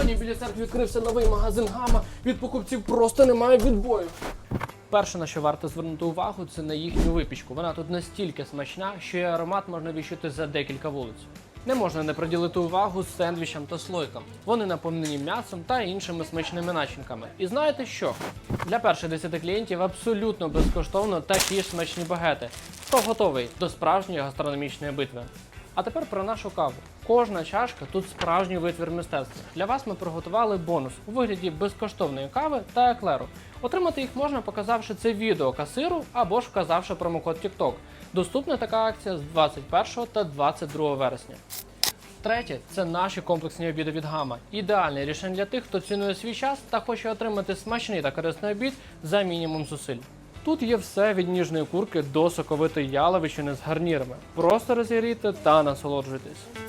Сьогодні біля церкви відкрився новий магазин Гама. Від покупців просто немає відбою. Перше, на що варто звернути увагу, це на їхню випічку. Вона тут настільки смачна, що її аромат можна відчути за декілька вулиць. Не можна не приділити увагу сендвічам та слойкам. Вони наповнені м'ясом та іншими смачними начинками. І знаєте що? Для перших 10 клієнтів абсолютно безкоштовно такі ж смачні багети. Хто готовий до справжньої гастрономічної битви? А тепер про нашу каву. Кожна чашка тут справжній витвір мистецтва. Для вас ми приготували бонус у вигляді безкоштовної кави та еклеру. Отримати їх можна, показавши це відео касиру або ж вказавши промокод TikTok. Доступна така акція з 21 та 22 вересня. Третє це наші комплексні обіди від гама. Ідеальне рішення для тих, хто цінує свій час та хоче отримати смачний та корисний обід за мінімум зусиль. Тут є все від ніжної курки до соковитої яловичини з гарнірами. Просто розігрійте та насолоджуйтесь.